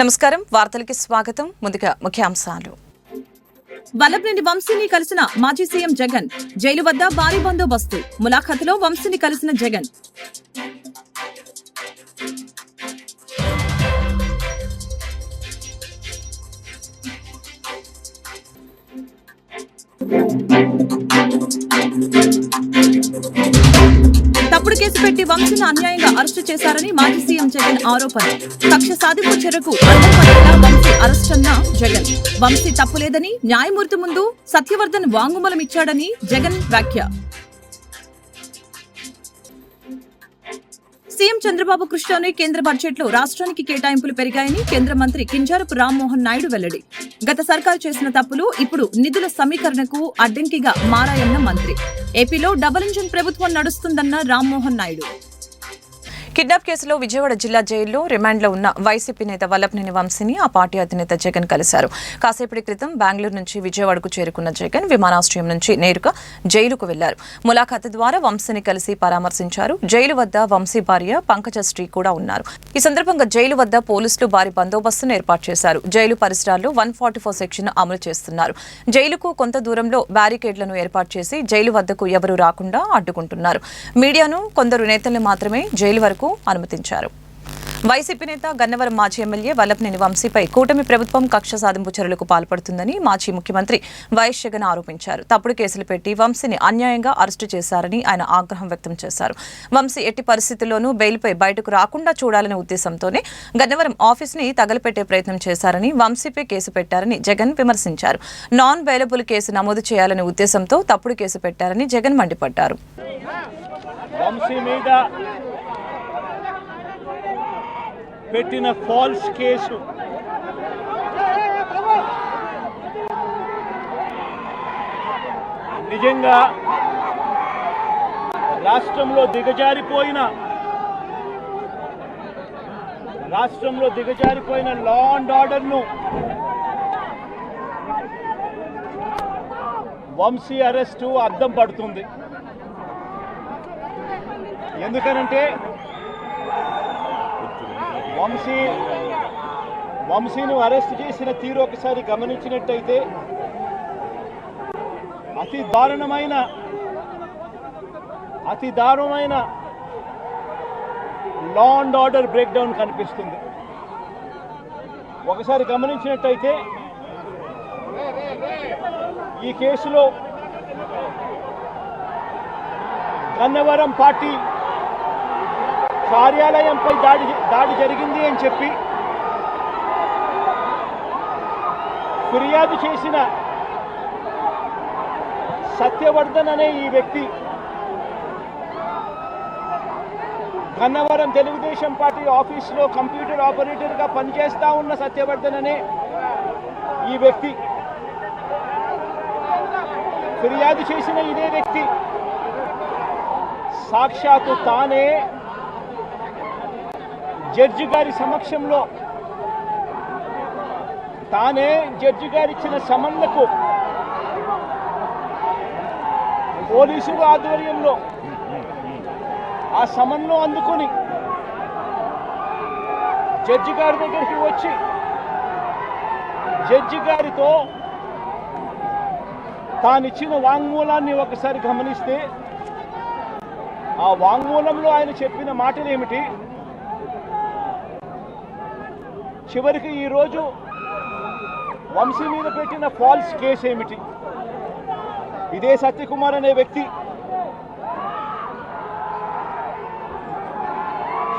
నమస్కారం. వార్తలకి స్వాగతం. ముందుగా ముఖ్యాంశాలు. వల్లభనేని వంశీని కలిసిన మాజీ సీఎం జగన్ జైలు వద్ద భారీ బందోబస్తు. ములాఖతులో వంశీని కలిసిన జగన్. తప్పుడు కేసు పెట్టి వంశీని అన్యాయంగా అరెస్టు చేశారని మాజీ సీఎం జగన్ ఆరోపణ. కక్ష సాధింపు చెరకు వంశీ అరెస్ట్ అన్న జగన్. వంశీ తప్పులేదని న్యాయమూర్తి ముందు సత్యవర్ధన్ వాంగుమలం ఇచ్చాడని జగన్ వ్యాఖ్య. సీఎం చంద్రబాబు కృషితోనే కేంద్ర బడ్జెట్లో రాష్ట్రానికి కేటాయింపులు పెరిగాయని కేంద్ర మంత్రి కింజారపు రామ్మోహన్ నాయుడు వెల్లడి. గత సర్కారు చేసిన తప్పులు ఇప్పుడు నిధుల సమీకరణకు అడ్డంకిగా మారాయన్న మంత్రి. ఏపీలో డబుల్ ఇంజిన్ ప్రభుత్వం నడుస్తుందన్న రామ్మోహన్ నాయుడు. కిడ్నాప్ కేసులో విజయవాడ జిల్లా జైల్లో రిమాండ్లో ఉన్న వైసీపీ నేత వల్లభనేని వంశీని ఆ పార్టీ అధినేత జగన్ కలిశారు. కాసేపటి క్రితం బెంగళూరు నుంచి విజయవాడకు చేరుకున్న జగన్ విమానాశ్రయం నుంచి నేరుగా జైలుకు వెళ్ళారు. ములాఖాతు ద్వారా వంశీని కలిసి పరామర్శించారు. జైలు వద్ద వంశీ భార్య పంకజశ్రీ కూడా ఉన్నారు. ఈ సందర్భంగా జైలు వద్ద పోలీసులు భారీ బందోబస్తును ఏర్పాటు చేశారు. జైలు పరిసరాల్లో వన్ ఫార్టీ ఫోర్ సెక్షన్ అమలు చేస్తున్నారు. జైలుకు కొంత దూరంలో బ్యారికేడ్లను ఏర్పాటు చేసి జైలు వద్దకు ఎవరూ రాకుండా అడ్డుకుంటున్నారు. మీడియాను కొందరు నేతలు మాత్రమే జైలు వరకు అనుమతించారు. వైసీపీ నేత గన్నవరం మాజీ ఎమ్మెల్యే వల్లభనేని వంశీపై కూటమి ప్రభుత్వం కక్ష సాధింపు చర్యలకు పాల్పడుతుందని మాజీ ముఖ్యమంత్రి వైఎస్ జగన్ ఆరోపించారు. తప్పుడు కేసులు పెట్టి వంశీని అన్యాయంగా అరెస్టు చేశారని ఆయన ఆగ్రహం వ్యక్తం చేశారు. వంశీ ఎట్టి పరిస్థితుల్లోనూ బెయిల్పై బయటకు రాకుండా చూడాలనే ఉద్దేశంతోనే గన్నవరం ఆఫీస్ని తగలపెట్టే ప్రయత్నం చేశారని వంశీపై కేసు పెట్టారని జగన్ విమర్శించారు. నాన్ బెయిలబుల్ కేసు నమోదు చేయాలనే ఉద్దేశంతో తప్పుడు కేసు పెట్టారని జగన్ మండిపడ్డారు. వంశీ మీద పెట్టిన ఫాల్స్ కేసు. నిజంగా రాష్ట్రంలో దిగజారిపోయిన రాష్ట్రంలో దిగజారిపోయిన లా అండ్ ఆర్డర్ను వంశీ అరెస్టు అద్దం పడుతుంది. ఎందుకనంటే వంశీ వంశీను అరెస్ట్ చేసిన తీరు ఒకసారి గమనించినట్టయితే అతి దారుణమైన అతి దారుణమైన law and order break down కనిపిస్తుంది. ఒకసారి గమనించినట్టయితే ఈ కేసులో గన్నవరం పార్టీ కార్యాలయంపై దాడి దాడి జరిగింది అని చెప్పి ఫిర్యాదు చేసిన సత్యవర్ధన్ అనే ఈ వ్యక్తి గన్నవరం తెలుగుదేశం పార్టీ ఆఫీస్లో కంప్యూటర్ ఆపరేటర్గా పనిచేస్తా ఉన్న సత్యవర్ధన్ అనే ఈ వ్యక్తి ఫిర్యాదు చేసిన ఇదే వ్యక్తి సాక్షాత్తు తానే జడ్జి గారి సమక్షంలో తానే జడ్జి గారు ఇచ్చిన సమన్లకు పోలీసుల ఆధ్వర్యంలో ఆ సమన్ను అందుకొని జడ్జి గారి దగ్గరికి వచ్చి జడ్జి గారితో తానిచ్చిన వాంగ్మూలాన్ని ఒకసారి గమనిస్తే ఆ వాంగ్మూలంలో ఆయన చెప్పిన మాటలు ఏమిటి చివరికి ఈరోజు వంశీ మీద పెట్టిన ఫాల్స్ కేసు ఏమిటి? ఇదే సత్యకుమార్ అనే వ్యక్తి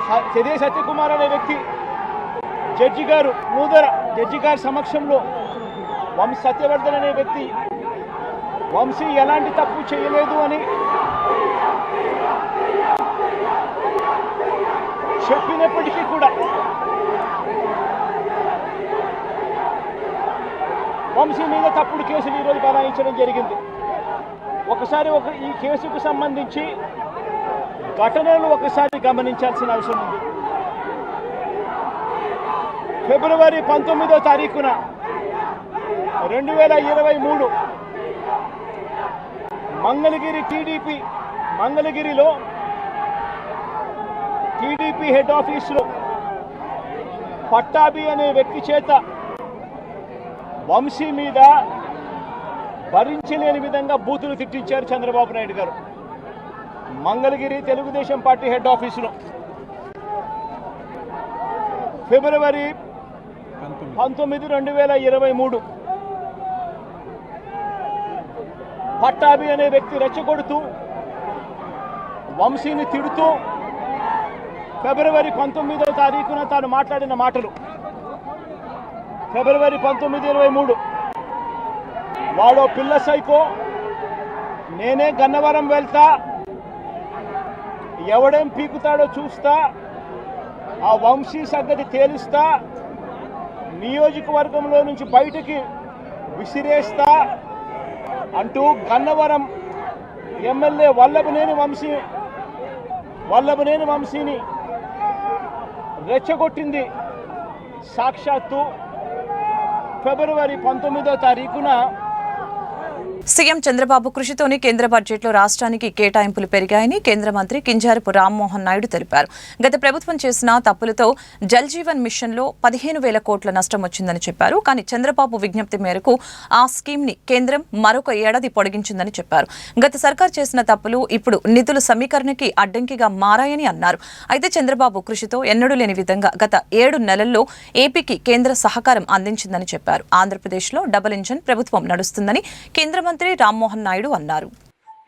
స- ఇదే సత్యకుమార్ అనే వ్యక్తి జడ్జి గారు నూదర జడ్జి గారి సమక్షంలో వంశీ సత్యవర్ధన్ అనే వ్యక్తి వంశీ ఎలాంటి తప్పు చేయలేదు అని చెప్పినప్పటికీ కూడా వంశీ మీద తప్పుడు కేసులు ఈరోజు బనాయించడం జరిగింది. ఒకసారి ఒక ఈ కేసుకు సంబంధించి ఘటనలు ఒకసారి గమనించాల్సిన అవసరం ఉంది. ఫిబ్రవరి పంతొమ్మిదో తారీఖున రెండు వేల ఇరవై మూడు మంగళగిరి టీడీపీ మంగళగిరిలో టీడీపీ హెడ్ ఆఫీసులో పట్టాభి అనే వ్యక్తి చేత వంశీ మీద భరించలేని విధంగా బూతులు తిట్టించారు చంద్రబాబు నాయుడు గారు. మంగళగిరి తెలుగుదేశం పార్టీ హెడ్ ఆఫీసులో. ఫిబ్రవరి పంతొమ్మిది రెండు వేల ఇరవై మూడు. పట్టాభి అనే వ్యక్తి రెచ్చగొడుతూ వంశీని తిడుతూ ఫిబ్రవరి పంతొమ్మిదవ తారీఖున తాను మాట్లాడిన మాటలు. ఫిబ్రవరి పంతొమ్మిది ఇరవై మూడు. వాడో పిల్ల సైకో నేనే గన్నవరం వెళ్తా ఎవడేం పీకుతాడో చూస్తా ఆ వంశీ సంగతి తేలుస్తా నియోజకవర్గంలో నుంచి బయటికి విసిరేస్తా అంటూ గన్నవరం ఎమ్మెల్యే వల్లభనేని వంశీ వల్లభనేని వంశీని రెచ్చగొట్టింది సాక్షాత్తు ఫిబ్రవరి పంతొమ్మిదో తారీఖున సీఎం చంద్రబాబు కృషితోనే కేంద్ర బడ్జెట్లో రాష్ట్రానికి కేటాయింపులు పెరిగాయని కేంద్ర మంత్రి కింజారపు రామ్మోహన్ నాయుడు తెలిపారు. గత ప్రభుత్వం చేసిన తప్పులతో జల్ జీవన్ మిషన్లో పదిహేను వేల కోట్ల నష్టం వచ్చిందని చెప్పారు. కానీ చంద్రబాబు విజ్ఞప్తి మేరకు ఆ స్కీమ్ని కేంద్రం మరొక ఏడాది పొడిగించిందని చెప్పారు. గత సర్కార్ చేసిన తప్పులు ఇప్పుడు నిధుల సమీకరణకి అడ్డంకిగా మారాయని అన్నారు. అయితే చంద్రబాబు కృషితో ఎన్నడూ లేని విధంగా గత ఏడు నెలల్లో ఏపీకి కేంద్ర సహకారం అందించిందని చెప్పారు. ఆంధ్రప్రదేశ్లో డబుల్ ఇంజన్ ప్రభుత్వం నడుస్తుందని కేంద్ర ముఖ్యమంత్రి రామ్మోహన్ నాయుడు అన్నారు.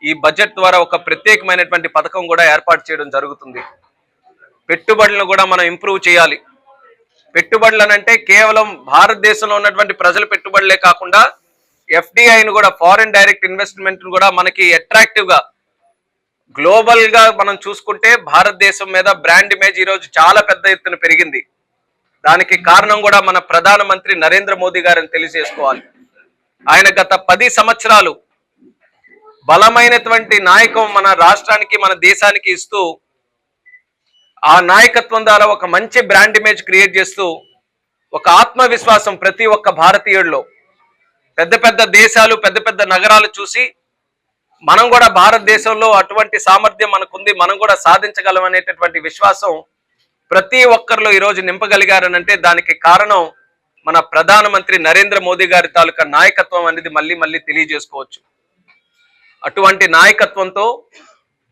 ఈ బడ్జెట్ ద్వారా ఒక ప్రత్యేకమైనటువంటి పథకం కూడా ఏర్పాటు చేయడం జరుగుతుంది. పెట్టుబడులను కూడా మనం ఇంప్రూవ్ చేయాలి. పెట్టుబడులు అంటే కేవలం భారతదేశంలో ఉన్నటువంటి ప్రజల పెట్టుబడులే కాకుండా ఎఫ్డిఐని కూడా ఫారిన్ డైరెక్ట్ ఇన్వెస్ట్మెంట్ కూడా మనకి అట్రాక్టివ్గా గా గ్లోబల్గా మనం చూసుకుంటే భారతదేశం మీద బ్రాండ్ ఇమేజ్ ఈ రోజు చాలా పెద్ద ఎత్తున పెరిగింది. దానికి కారణం కూడా మన ప్రధానమంత్రి నరేంద్ర మోదీ గారిని తెలియజేసుకోవాలి. ఆయన గత పది సంవత్సరాలు బలమైనటువంటి నాయకం మన రాష్ట్రానికి మన దేశానికి ఇస్తూ ఆ నాయకత్వం ద్వారా ఒక మంచి బ్రాండ్ ఇమేజ్ క్రియేట్ చేస్తూ ఒక ఆత్మవిశ్వాసం ప్రతి ఒక్క భారతీయుడిలో పెద్ద పెద్ద దేశాలు పెద్ద పెద్ద నగరాలు చూసి మనం కూడా భారతదేశంలో అటువంటి సామర్థ్యం మనకుంది మనం కూడా సాధించగలం అనేటటువంటి విశ్వాసం ప్రతి ఒక్కరిలో ఈరోజు నింపగలిగారనంటే దానికి కారణం మన ప్రధానమంత్రి నరేంద్ర మోదీ గారి తాలూకా నాయకత్వం అనేది మళ్ళీ మళ్ళీ తెలియజేసుకోవచ్చు. అటువంటి నాయకత్వంతో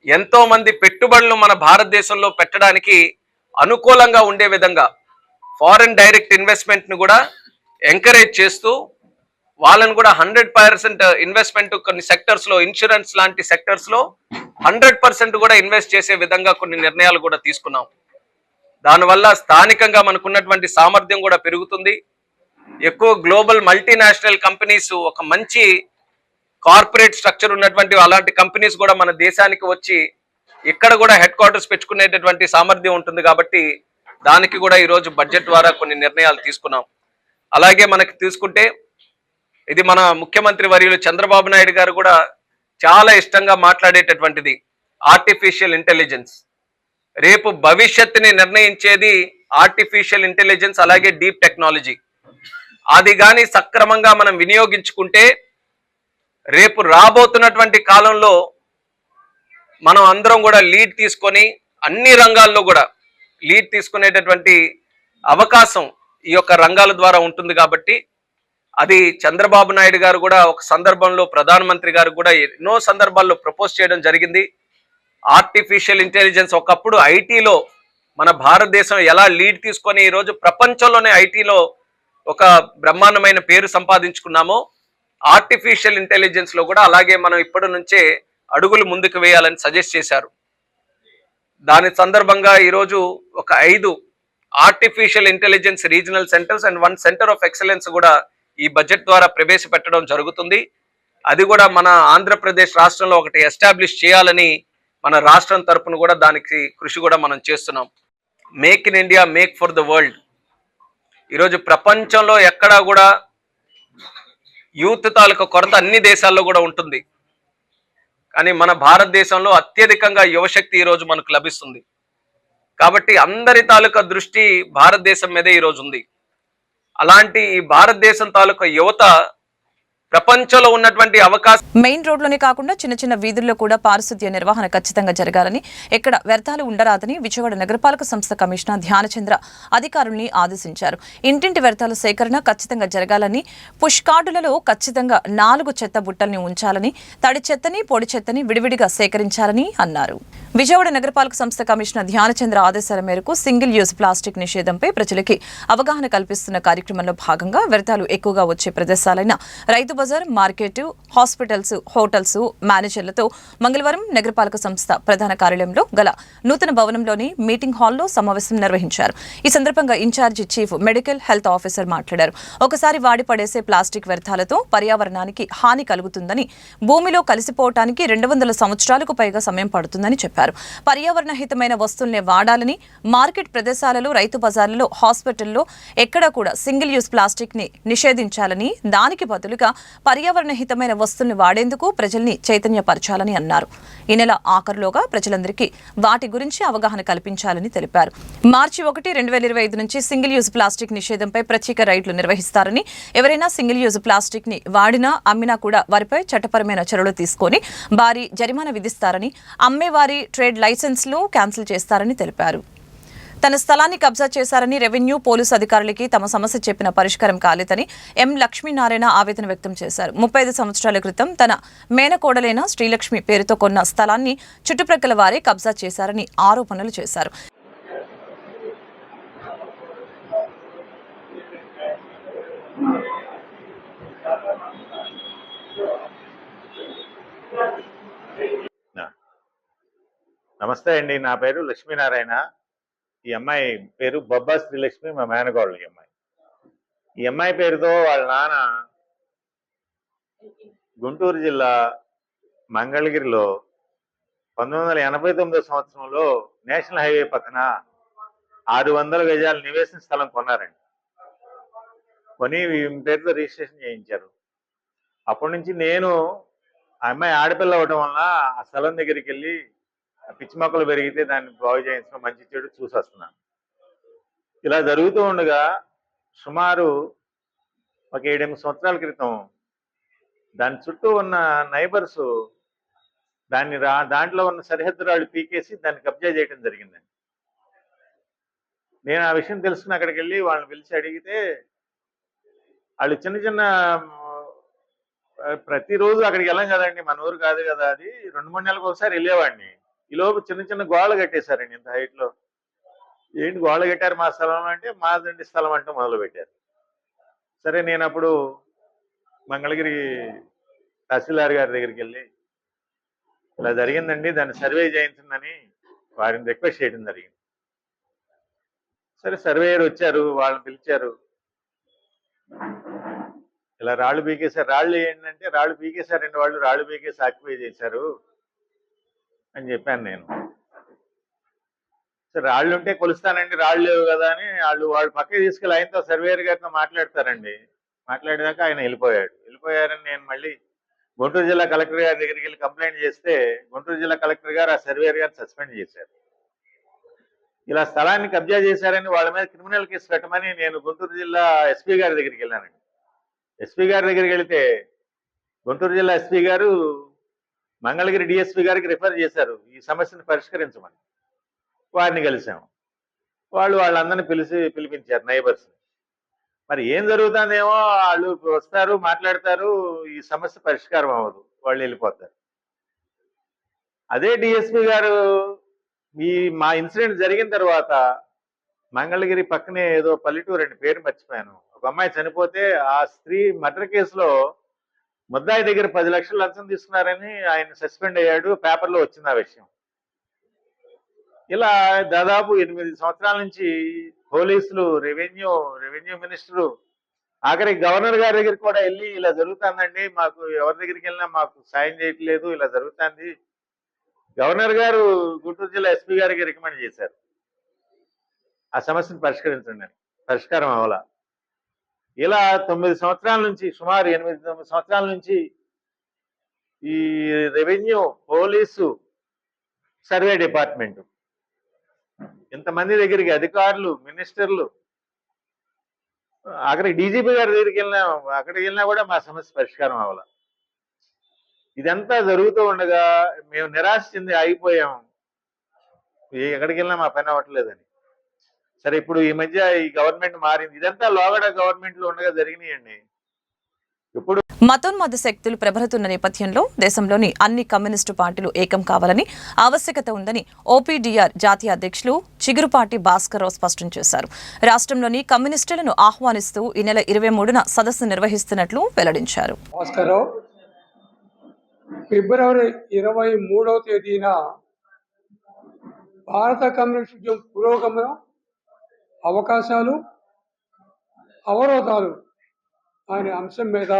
ఎంతో మంది పెట్టుబడులు మన భారతదేశంలో పెట్టడానికి అనుకూలంగా ఉండే విధంగా ఫారెన్ డైరెక్ట్ ఇన్వెస్ట్మెంట్ను కూడా ఎంకరేజ్ చేస్తూ వాళ్ళని కూడా హండ్రెడ్ పర్సెంట్ ఇన్వెస్ట్మెంట్ కొన్ని సెక్టర్స్లో ఇన్సూరెన్స్ లాంటి సెక్టర్స్లో హండ్రెడ్ పర్సెంట్ కూడా ఇన్వెస్ట్ చేసే విధంగా కొన్ని నిర్ణయాలు కూడా తీసుకున్నాం. దానివల్ల స్థానికంగా మనకున్నటువంటి సామర్థ్యం కూడా పెరుగుతుంది. ఎక్కువ గ్లోబల్ మల్టీనేషనల్ కంపెనీస్ ఒక మంచి కార్పొరేట్ స్ట్రక్చర్ ఉన్నటువంటి అలాంటి కంపెనీస్ కూడా మన దేశానికి వచ్చి ఇక్కడ కూడా హెడ్ క్వార్టర్స్ పెట్టుకునేటటువంటి సామర్థ్యం ఉంటుంది కాబట్టి దానికి కూడా ఈరోజు బడ్జెట్ ద్వారా కొన్ని నిర్ణయాలు తీసుకున్నాం. అలాగే మనకి తీసుకుంటే ఇది మన ముఖ్యమంత్రి వర్యులు చంద్రబాబు నాయుడు గారు కూడా చాలా ఇష్టంగా మాట్లాడేటటువంటిది ఆర్టిఫిషియల్ ఇంటెలిజెన్స్ రేపు భవిష్యత్తుని నిర్ణయించేది ఆర్టిఫిషియల్ ఇంటెలిజెన్స్ అలాగే డీప్ టెక్నాలజీ అది కానీ సక్రమంగా మనం వినియోగించుకుంటే రేపు రాబోతున్నటువంటి కాలంలో మనం అందరం కూడా లీడ్ తీసుకొని అన్ని రంగాల్లో కూడా లీడ్ తీసుకునేటటువంటి అవకాశం ఈ యొక్క రంగాల ద్వారా ఉంటుంది కాబట్టి అది చంద్రబాబు నాయుడు గారు కూడా ఒక సందర్భంలో ప్రధానమంత్రి గారు కూడా ఎన్నో సందర్భాల్లో ప్రపోజ్ చేయడం జరిగింది. ఆర్టిఫిషియల్ ఇంటెలిజెన్స్ ఒకప్పుడు ఐటీలో మన భారతదేశం ఎలా లీడ్ తీసుకొని ఈరోజు ప్రపంచంలోనే ఐటీలో ఒక బ్రహ్మాండమైన పేరు సంపాదించుకున్నామో ఆర్టిఫిషియల్ ఇంటెలిజెన్స్లో కూడా అలాగే మనం ఇప్పటి నుంచే అడుగులు ముందుకు వేయాలని సజెస్ట్ చేశారు. దాని సందర్భంగా ఈరోజు ఒక ఐదు artificial intelligence regional centres and one centre of excellence కూడా ఈ బడ్జెట్ ద్వారా ప్రవేశపెట్టడం జరుగుతుంది. అది కూడా మన ఆంధ్రప్రదేశ్ రాష్ట్రంలో ఒకటి ఎస్టాబ్లిష్ చేయాలని మన రాష్ట్రం తరపున కూడా దానికి కృషి కూడా మనం చేస్తున్నాం. Make in India make for the world ఈరోజు ప్రపంచంలో ఎక్కడా కూడా యూత్ తాలూకా కొరత అన్ని దేశాల్లో కూడా ఉంటుంది. కానీ మన భారతదేశంలో అత్యధికంగా యువశక్తి ఈరోజు మనకు లభిస్తుంది. కాబట్టి అందరి తాలూకా దృష్టి భారతదేశం మీదే ఈరోజు ఉంది. అలాంటి ఈ భారతదేశం తాలూకా యువత ప్రపంచంలో ఉన్నటువంటి అవకాశం మెయిన్ రోడ్లోనే కాకుండా చిన్న చిన్న వీధుల్లో కూడా పారిశుద్ధ్య నిర్వహణ ఖచ్చితంగా జరగాలని ఎక్కడ వ్యర్థాలు ఉండరాదని విజయవాడ నగరపాలక సంస్థ కమిషనర్ ధ్యానచంద్ర అధికారుల్ని ఆదేశించారు. ఇంటింటి వ్యర్థాల సేకరణ ఖచ్చితంగా జరగాలని పుష్ కార్డులలో ఖచ్చితంగా నాలుగు చెత్త బుట్టల్ని ఉంచాలని తడి చెత్తని పొడి చెత్తని విడివిడిగా సేకరించాలని అన్నారు. విజయవాడ నగరపాలక సంస్థ కమిషనర్ ధ్యానచంద్ర ఆదేశాల మేరకు సింగిల్ యూజ్ ప్లాస్టిక్ నిషేధంపై ప్రజలకి అవగాహన కల్పిస్తున్న కార్యక్రమంలో భాగంగా వ్యర్థాలు ఎక్కువగా వచ్చే ప్రదేశాలైన Rythu Bazar market hospitals hotels మేనేజర్లతో మంగళవారం నగరపాలక సంస్థ ప్రధాన కార్యాలయంలో గల నూతన భవనంలోని మీటింగ్ హాల్లో సమావేశం నిర్వహించారు. ఈ సందర్భంగా in-charge chief medical health officer మాట్లాడారు. ఒకసారి వాడి పడేసే ప్లాస్టిక్ వ్యర్థాలతో పర్యావరణానికి హాని కలుగుతుందని భూమిలో కలిసిపోవటానికి రెండు వందల సంవత్సరాలకు పైగా సమయం పడుతుందని చెప్పారు. పర్యావరణ హితమైన వస్తువుల్ని వాడాలని మార్కెట్ ప్రదేశాలలో రైతు బజార్లలో హాస్పిటల్లో ఎక్కడా కూడా సింగిల్ యూజ్ ప్లాస్టిక్ని నిషేధించాలని దానికి బదులుగా పర్యావరణ హితమైన వస్తువుల్ని వాడేందుకు ప్రజల్ని చైతన్యపరచాలని అన్నారు. ఈ నెల ఆఖరులోగా ప్రజలందరికీ వాటి గురించి అవగాహన కల్పించాలని తెలిపారు. మార్చి ఒకటి రెండు వేల ఇరవై ఐదు నుంచి సింగిల్ యూజ్ ప్లాస్టిక్ నిషేధంపై ప్రత్యేక రైడ్లు నిర్వహిస్తారని ఎవరైనా సింగిల్ యూజ్ ప్లాస్టిక్ని వాడినా అమ్మినా కూడా వారిపై చట్టపరమైన చర్యలు తీసుకొని భారీ జరిమానా విధిస్తారని అమ్మేవారి ట్రేడ్ లైసెన్స్లు క్యాన్సిల్ చేస్తారని తెలిపారు. తన స్థలాన్ని కబ్జా చేశారని రెవెన్యూ పోలీసు అధికారులకి తమ సమస్య చెప్పిన పరిష్కారం కాలేదని ఎం లక్ష్మీనారాయణ ఆవేదన వ్యక్తం చేశారు. ముప్పై ఐదు సంవత్సరాల క్రితం తన మేనకోడలైన శ్రీలక్ష్మి పేరుతో కొన్న స్థలాన్ని చుట్టుప్రక్కల వారే కబ్జా చేశారని ఆరోపణలు చేశారు. నమస్తే అండి నా పేరు లక్ష్మీనారాయణ. ఈ అమ్మాయి పేరు బొబ్బా శ్రీలక్ష్మి మా మేనగోళ్ళ ఈ అమ్మాయి. ఈ అమ్మాయి పేరుతో వాళ్ళ నాన్న గుంటూరు జిల్లా మంగళగిరిలో పంతొమ్మిది వందల ఎనభై తొమ్మిదో సంవత్సరంలో నేషనల్ హైవే పక్కన ఆరు వందల గజాల నివేశన స్థలం కొన్నారండి. కొని పేరుతో రిజిస్ట్రేషన్ చేయించారు. అప్పటి నుంచి నేను ఆ అమ్మాయి ఆడపిల్ల అవ్వటం వల్ల ఆ స్థలం దగ్గరికి వెళ్ళి పిచ్చి మొక్కలు పెరిగితే దాన్ని బాగు చేయించడం మంచి చెడు చూసొస్తున్నాను. ఇలా జరుగుతూ ఉండగా సుమారు ఒక ఏడెనిమిది సంవత్సరాల క్రితం దాని చుట్టూ ఉన్న నైబర్స్ దాన్ని రా దాంట్లో ఉన్న సరిహద్దు రాళ్ళు పీకేసి దాన్ని కబ్జా చేయడం జరిగిందండి నేను ఆ విషయం తెలుసుకుని అక్కడికి వెళ్ళి వాళ్ళని పిలిచి అడిగితే వాళ్ళు చిన్న చిన్న ప్రతిరోజు అక్కడికి వెళ్ళాం కదండి మన ఊరు కాదు కదా అది. రెండు మూడు నెలలకు ఒకసారి వెళ్ళేవాడిని. ఈ లోపు చిన్న చిన్న గోడలు కట్టేశారండి ఇంత హైట్లో. ఏంటి గోడలు కట్టారు మా స్థలం అంటే మాదండి స్థలం అంటూ మొదలు పెట్టారు. సరే నేను అప్పుడు మంగళగిరి తహసీల్దార్ గారి దగ్గరికి వెళ్ళి ఇలా జరిగిందండి దాన్ని సర్వే చేయించిందని వారిని రిక్వెస్ట్ చేయడం జరిగింది. సరే సర్వేయర్ వచ్చారు వాళ్ళని పిలిచారు. ఇలా రాళ్ళు పీకేశారు. రాళ్ళు ఏంటంటే రాళ్ళు పీకేశారండి వాళ్ళు రాళ్ళు పీకేసి ఆక్యుపై చేశారు. అని చెప్పాను నేను. సరే రాళ్ళు ఉంటే కొలుస్తానండి రాళ్ళు లేవు కదా అని వాళ్ళు వాళ్ళు పక్కకి తీసుకెళ్ళి ఆయనతో సర్వేయర్ గారితో మాట్లాడతారండి. మాట్లాడేదాకా ఆయన వెళ్ళిపోయాడు. వెళ్ళిపోయారని నేను మళ్ళీ గుంటూరు జిల్లా కలెక్టర్ గారి దగ్గరికి వెళ్ళి కంప్లైంట్ చేస్తే గుంటూరు జిల్లా కలెక్టర్ గారు ఆ సర్వేయర్ గారిని సస్పెండ్ చేశారు. ఇలా స్థలాన్ని కబ్జా చేశారని వాళ్ళ మీద క్రిమినల్ కేసు పెట్టమని నేను గుంటూరు జిల్లా ఎస్పీ గారి దగ్గరికి వెళ్ళానండి. ఎస్పీ గారి దగ్గరికి వెళితే గుంటూరు జిల్లా ఎస్పీ గారు మంగళగిరి డిఎస్పీ గారికి రిఫర్ చేశారు. ఈ సమస్యను పరిష్కరించమని. వారిని కలిసాము వాళ్ళు వాళ్ళందరినీ పిలిచి పిలిపించారు నైబర్స్ మరి ఏం జరుగుతుందేమో? వాళ్ళు వస్తారు మాట్లాడతారు. ఈ సమస్య పరిష్కారం అవ్వదు. వాళ్ళు వెళ్ళిపోతారు. అదే డిఎస్పీ గారు ఈ మా ఇన్సిడెంట్ జరిగిన తర్వాత మంగళగిరి పక్కనే ఏదో పల్లెటూరు అండి పేరు మర్చిపోయాను. ఒక అమ్మాయి చనిపోతే ఆ స్త్రీ మర్డర్ కేసులో ముద్దాయి దగ్గర పది లక్షలు లంచం తీసుకున్నారని ఆయన సస్పెండ్ అయ్యాడు పేపర్లో వచ్చింది ఆ విషయం. ఇలా దాదాపు ఎనిమిది సంవత్సరాల నుంచి పోలీసులు రెవెన్యూ రెవెన్యూ మినిస్టరు ఆఖరి గవర్నర్ గారి దగ్గరికి కూడా వెళ్ళి ఇలా జరుగుతుందండి మాకు ఎవరి దగ్గరికి వెళ్ళినా మాకు సాయం చేయట్లేదు ఇలా జరుగుతుంది. గవర్నర్ గారు గుంటూరు జిల్లా ఎస్పీ గారికి రికమెండ్ చేశారు. ఆ సమస్యను పరిష్కరించండి పరిష్కారం అవ్వాల? ఇలా తొమ్మిది సంవత్సరాల నుంచి సుమారు ఎనిమిది తొమ్మిది సంవత్సరాల నుంచి ఈ రెవెన్యూ పోలీసు సర్వే డిపార్ట్మెంట్. ఇంతమంది దగ్గరికి అధికారులు మినిస్టర్లు అక్కడ డీజీపీ గారి దగ్గరికి వెళ్ళినా అక్కడికి వెళ్ళినా కూడా మా సమస్య పరిష్కారం అవ్వాల. ఇదంతా జరుగుతూ ఉండగా మేము నిరాశ చెంది ఆగిపోయాం ఎక్కడికి వెళ్ళినా మా పని అవ్వట్లేదని. సరే ఇప్పుడు ఈ మధ్య ఈ గవర్నమెంట్ మారింది. ఇదంతా లోగడ గవర్నమెంట్లో ఉండగా జరిగినాయండి. ఇప్పుడు మతోన్మాద శక్తులు ప్రబలుతున్న నేపథ్యంలో దేశంలోని అన్ని కమ్యూనిస్టు పార్టీలు ఏకం కావాలని ఆవశ్యకత ఉందని ఓపీడీఆర్ జాతీయ అధ్యక్షులు చిగురుపాటి భాస్కర్రావు స్పష్టం చేశారు. రాష్ట్రంలోని కమ్యూనిస్టులను ఆహ్వానిస్తూ ఈ నెల ఇరవై మూడున సదస్సు నిర్వహిస్తున్నట్లు వెల్లడించారు. ఫిబ్రవరి ఇరవై మూడవ తేదీన భారత కమ్యూనిస్ట్ పురోగమనం అవకాశాలు అవరోధాలు అనే అంశం మీద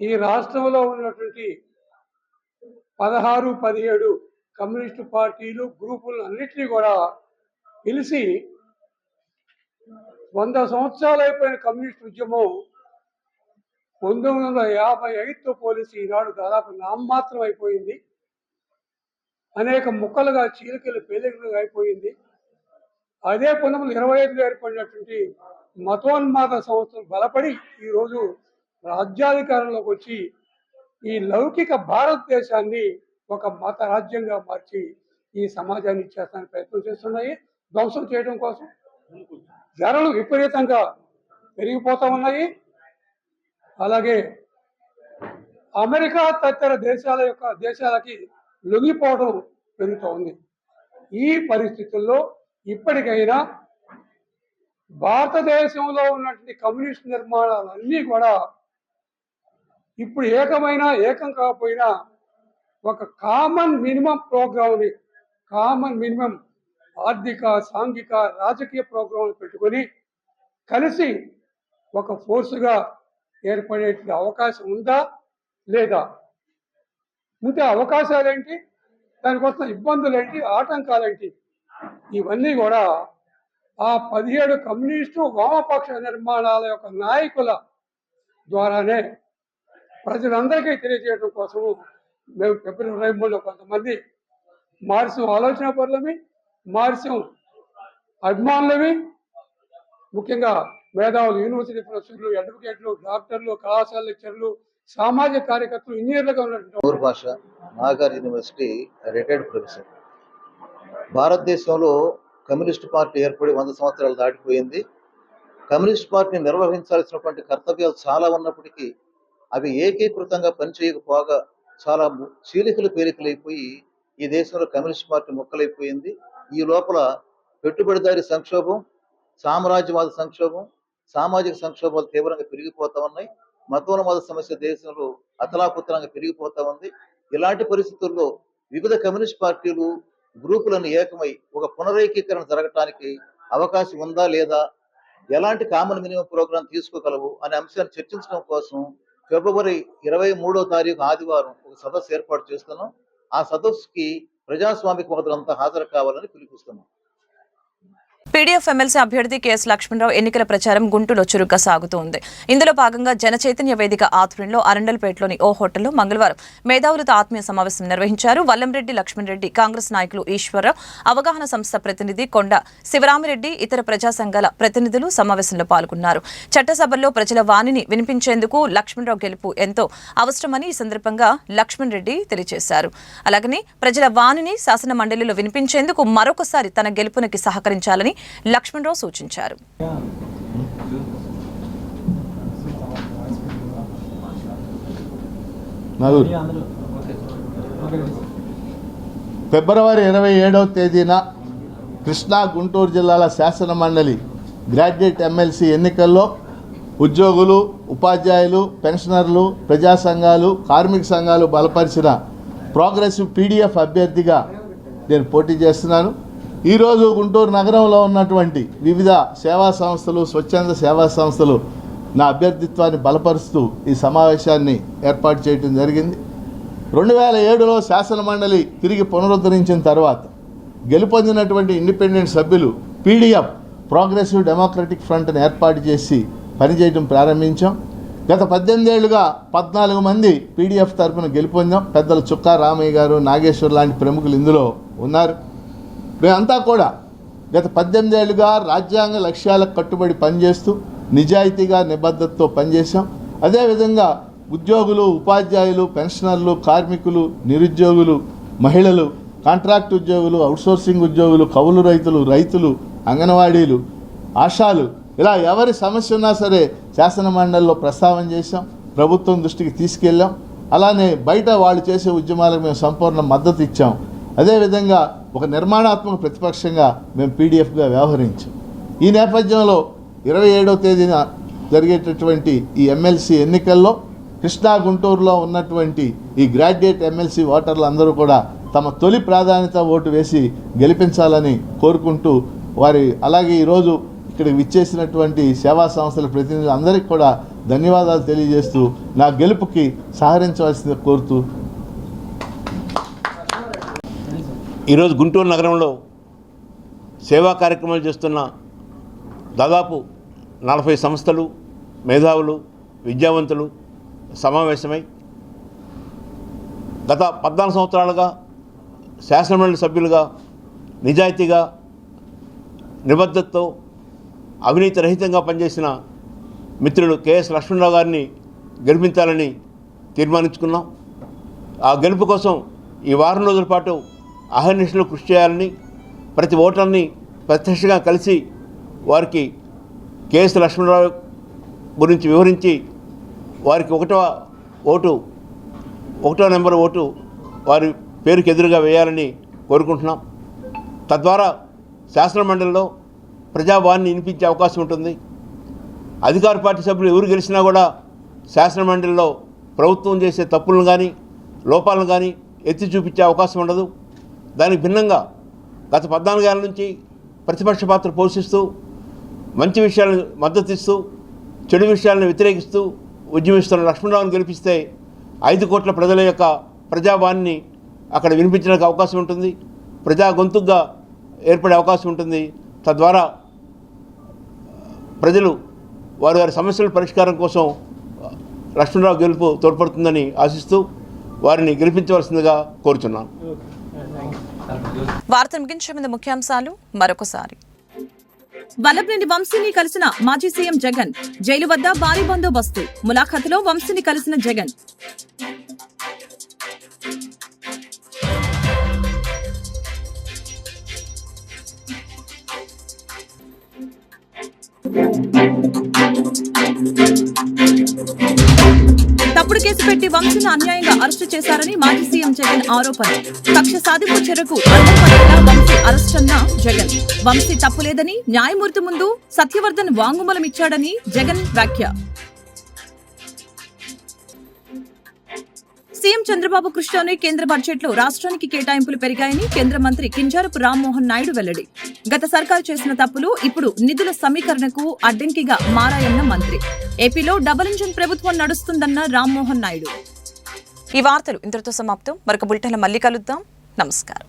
ఈ రాష్ట్రంలో ఉన్నటువంటి పదహారు పదిహేడు కమ్యూనిస్టు పార్టీలు గ్రూపులు అన్నిటినీ కూడా పిలిచి వంద సంవత్సరాలు అయిపోయిన కమ్యూనిస్ట్ ఉద్యమం పంతొమ్మిది వందల యాభై ఐదుతో పోలిసి ఈనాడు దాదాపు నామమాత్రం అయిపోయింది అనేక ముక్కలుగా చీలికలు పేలికలుగా అయిపోయింది. అదే పంతొమ్మిది ఇరవై ఐదులో ఏర్పడినటువంటి మతోన్మాద సంస్థలు బలపడి ఈరోజు రాజ్యాధికారంలోకి వచ్చి ఈ లౌకిక భారతదేశాన్ని ఒక మత రాజ్యంగా మార్చి ఈ సమాజాన్ని ఇచ్చేస్తానికి ప్రయత్నం చేస్తున్నాయి. ధ్వంసం చేయడం కోసం ధరలు విపరీతంగా పెరిగిపోతూ ఉన్నాయి. అలాగే అమెరికా తదితర దేశాల యొక్క దేశాలకి లొంగిపోవడం పెరుగుతూ ఉంది ఈ పరిస్థితుల్లో ఇప్పటికైనా భారతదేశంలో ఉన్నటువంటి కమ్యూనిస్ట్ నిర్మాణాలన్నీ కూడా ఇప్పుడు ఏకమైనా ఏకం కాకపోయినా ఒక కామన్ మినిమం ప్రోగ్రామ్ని కామన్ మినిమం ఆర్థిక సాంఘిక రాజకీయ ప్రోగ్రాంలు పెట్టుకొని కలిసి ఒక ఫోర్సుగా ఏర్పడే అవకాశం ఉందా లేదా? ఉంటే అవకాశాలు ఏంటి వస్తున్న ఇబ్బందులు ఏంటి ఆటంకాలు ఏంటి ఇవన్నీ కూడా ఆ పదిహేడు కమ్యూనిస్టు వామపక్ష నిర్మాణాల యొక్క నాయకుల ద్వారానే ప్రజలందరికీ తెలియజేయడం కోసము మేము ఫిబ్రవరి ఇరవై మూడులో కొంతమంది మార్సం ఆలోచన పరులమి మార్సం అభిమానులవి ముఖ్యంగా మేధావులు యూనివర్సిటీ ప్రొఫెసర్లు అడ్వకేట్లు డాక్టర్లు కళాశాల లెక్చర్లు సామాజిక కార్యకర్తలు ఇంజనీర్లుగా ఉన్నటువంటి భాష నాగార్ యూనివర్సిటీ రిటైర్డ్ ప్రొఫెసర్ భారతదేశంలో కమ్యూనిస్ట్ పార్టీ ఏర్పడి వంద సంవత్సరాలు దాటిపోయింది. కమ్యూనిస్ట్ పార్టీని నిర్వహించాల్సినటువంటి కర్తవ్యాలు చాలా ఉన్నప్పటికీ అవి ఏకీకృతంగా పనిచేయకపోగా చాలా చీలికలు పేలికలైపోయి ఈ దేశంలో కమ్యూనిస్ట్ పార్టీ ముక్కలైపోయింది. ఈ లోపల పెట్టుబడిదారి సంక్షోభం సామ్రాజ్యవాద సంక్షోభం సామాజిక సంక్షోభాలు తీవ్రంగా పెరిగిపోతా ఉన్నాయి. మతోన్మాద సమస్య దేశంలో అతలాపుతలంగా పెరిగిపోతా ఉంది. ఇలాంటి పరిస్థితుల్లో వివిధ కమ్యూనిస్ట్ పార్టీలు గ్రూపులను ఏకమై ఒక పునరేకీకరణ జరగటానికి అవకాశం ఉందా లేదా? ఎలాంటి కామన్ మినిమం ప్రోగ్రాం తీసుకోగలవు? అనే అంశాన్ని చర్చించడం కోసం ఫిబ్రవరి ఇరవై మూడో తారీఖు ఆదివారం ఒక సదస్సు ఏర్పాటు చేస్తున్నాం. ఆ సదస్సుకి ప్రజాస్వామిక మొదలంతా హాజరు కావాలని పిలుపుస్తున్నాం పీడీఎఫ్ ఎమ్మెల్సీ అభ్యర్థి కెఎస్ లక్ష్మణరావు ఎన్నికల ప్రచారం గుంటూరులో చురుగ్గా సాగుతోంది. ఇందులో భాగంగా జన చైతన్య వేదిక ఆధ్వర్యంలో అరండల్పేటలోని ఓ హోటల్లో మంగళవారం మేధావులతో ఆత్మీయ సమావేశం నిర్వహించారు వల్లంరెడ్డి లక్ష్మణరెడ్డి కాంగ్రెస్ నాయకులు ఈశ్వరరావు అవగాహన సంస్థ ప్రతినిధి కొండ శివరామిరెడ్డి ఇతర ప్రజా సంఘాల ప్రతినిధులు సమావేశంలో పాల్గొన్నారు. చట్టసభల్లో ప్రజల వాణిని వినిపించేందుకు లక్ష్మణరావు గెలుపు ఎంతో అవసరమని ఈ సందర్భంగా లక్ష్మణ్ రెడ్డి తెలియజేశారు. అలాగని ప్రజల వాణిని శాసన మండలిలో వినిపించేందుకు మరొకసారి తన గెలుపునకి సహకరించాలని లక్ష్మణరావు సూచించారు. ఫిబ్రవరి ఇరవై ఏడవ తేదీన కృష్ణా గుంటూరు జిల్లాల శాసన మండలి గ్రాడ్యుయేట్ ఎమ్మెల్సీ ఎన్నికల్లో ఉద్యోగులు ఉపాధ్యాయులు పెన్షనర్లు ప్రజా సంఘాలు కార్మిక సంఘాలు బలపరిచిన ప్రోగ్రెసివ్ పీడిఎఫ్ అభ్యర్థిగా నేను పోటీ చేస్తున్నాను. ఈరోజు గుంటూరు నగరంలో ఉన్నటువంటి వివిధ సేవా సంస్థలు స్వచ్ఛంద సేవా సంస్థలు నా అభ్యర్థిత్వాన్ని బలపరుస్తూ ఈ సమావేశాన్ని ఏర్పాటు చేయడం జరిగింది. రెండు వేల ఏడులో శాసన మండలి తిరిగి పునరుద్ధరించిన తర్వాత గెలుపొందినటువంటి ఇండిపెండెంట్ సభ్యులు పీడిఎఫ్ ప్రోగ్రెసివ్ డెమోక్రటిక్ ఫ్రంట్ని ఏర్పాటు చేసి పనిచేయడం ప్రారంభించాం. గత పద్దెనిమిది ఏళ్ళుగా పద్నాలుగు మంది పీడిఎఫ్ తరఫున గెలుపొందాం. పెద్దలు చుక్కా రామయ్య గారు నాగేశ్వర్ లాంటి ప్రముఖులు ఇందులో ఉన్నారు. మేమంతా కూడా గత పద్దెనిమిది ఏళ్ళుగా రాజ్యాంగ లక్ష్యాలకు కట్టుబడి పనిచేస్తూ నిజాయితీగా నిబద్ధతతో పనిచేశాం. అదేవిధంగా ఉద్యోగులు ఉపాధ్యాయులు పెన్షనర్లు కార్మికులు నిరుద్యోగులు మహిళలు కాంట్రాక్ట్ ఉద్యోగులు అవుట్సోర్సింగ్ ఉద్యోగులు కౌలు రైతులు రైతులు అంగన్వాడీలు ఆశాలు ఇలా ఎవరి సమస్య ఉన్నా సరే శాసన మండలిలో ప్రస్తావన చేశాం ప్రభుత్వం దృష్టికి తీసుకెళ్ళాం. అలానే బయట వాళ్ళు చేసే ఉద్యమాలకు మేము సంపూర్ణ మద్దతు ఇచ్చాం. అదేవిధంగా ఒక నిర్మాణాత్మక ప్రతిపక్షంగా మేము పీడిఎఫ్గా వ్యవహరించాం. ఈ నేపథ్యంలో ఇరవై ఏడవ తేదీన జరిగేటటువంటి ఈ ఎమ్మెల్సీ ఎన్నికల్లో కృష్ణా గుంటూరులో ఉన్నటువంటి ఈ గ్రాడ్యుయేట్ ఎమ్మెల్సీ ఓటర్లు అందరూ కూడా తమ తొలి ప్రాధాన్యత ఓటు వేసి గెలిపించాలని కోరుకుంటూ వారి అలాగే ఈరోజు ఇక్కడికి విచ్చేసినటువంటి సేవా సంస్థల ప్రతినిధులందరికీ కూడా ధన్యవాదాలు తెలియజేస్తూ నా గెలుపుకి సహకరించవలసింది కోరుతూ ఈరోజు గుంటూరు నగరంలో సేవా కార్యక్రమాలు చేస్తున్న దాదాపు నలభై సంస్థలు మేధావులు విద్యావంతులు సమావేశమై గత పద్నాలుగు సంవత్సరాలుగా శాసనమండలి సభ్యులుగా నిజాయితీగా నిబద్ధతతో అవినీతి రహితంగా పనిచేసిన మిత్రుడు కెఎస్ లక్ష్మణరావు గారిని గెలిపించాలని తీర్మానించుకున్నాం. ఆ గెలుపు కోసం ఈ వారం రోజుల పాటు అహర్నిశలు కృషి చేయాలని ప్రతి ఓటర్ని ప్రత్యక్షంగా కలిసి వారికి కేఎస్ లక్ష్మణరావు గురించి వివరించి వారికి ఒకటవ ఓటు ఒకటో నెంబర్ ఓటు వారి పేరుకి ఎదురుగా వేయాలని కోరుకుంటున్నాం. తద్వారా శాసన మండలిలో ప్రజావాణిని వినిపించే అవకాశం ఉంటుంది. అధికార పార్టీ సభ్యులు ఎవరు గెలిచినా కూడా శాసన మండలిలో ప్రభుత్వం చేసే తప్పులను కానీ లోపాలను కానీ ఎత్తి చూపించే అవకాశం ఉండదు. దానికి భిన్నంగా గత పద్నాలుగేళ్ళ నుంచి ప్రతిపక్ష పాత్ర పోషిస్తూ మంచి విషయాలను మద్దతు ఇస్తూ చెడు విషయాలను వ్యతిరేకిస్తూ ఉద్యమిస్తున్న లక్ష్మణరావును గెలిపిస్తే ఐదు కోట్ల ప్రజల యొక్క ప్రజావాణిని అక్కడ వినిపించడానికి అవకాశం ఉంటుంది. ప్రజా గొంతుగా ఏర్పడే అవకాశం ఉంటుంది. తద్వారా ప్రజలు వారి వారి సమస్యల పరిష్కారం కోసం లక్ష్మణరావు గెలుపు తోడ్పడుతుందని ఆశిస్తూ వారిని గెలిపించవలసిందిగా కోరుచున్నాను. వార్త ముగించే ముందు ముఖ్యాంశాలు మరొకసారి. వల్లభనేని వంశీని కలిసిన మాజీ సీఎం జగన్ జైలు వద్ద భారీ బందోబస్తు. ములాఖాతులో వంశీని కలిసిన జగన్. తప్పుడు కేసు పెట్టి వంశీని అన్యాయంగా అరెస్టు చేశారని మాజీ సీఎం జగన్ ఆరోపణ. కక్ష సాధింపు చర్యకు అడ్డం వంశీ అరెస్ట్ అన్న జగన్. వంశీ తప్పులేదని న్యాయమూర్తి ముందు సత్యవర్ధన్ వాంగుమలం ఇచ్చాడని జగన్ వ్యాఖ్య. సీఎం చంద్రబాబు కృషితోనే కేంద్ర బడ్జెట్లో రాష్ట్రానికి కేటాయింపులు పెరిగాయని కేంద్ర మంత్రి కింజారపు రామ్మోహన్ నాయుడు వెల్లడి. గత సర్కారు చేసిన తప్పులు ఇప్పుడు నిధుల సమీకరణకు అడ్డంకిగా మారాయన్న మంత్రి. ఏపీలో డబుల్ ఇంజిన్ ప్రభుత్వం నడుస్తుందన్న రామ్మోహన్ నాయుడు. ఈ వార్తలు ఇంతటితో సమాప్తం. మరొక బులెటిన్లో మళ్ళీ కలుద్దాం. నమస్కారం.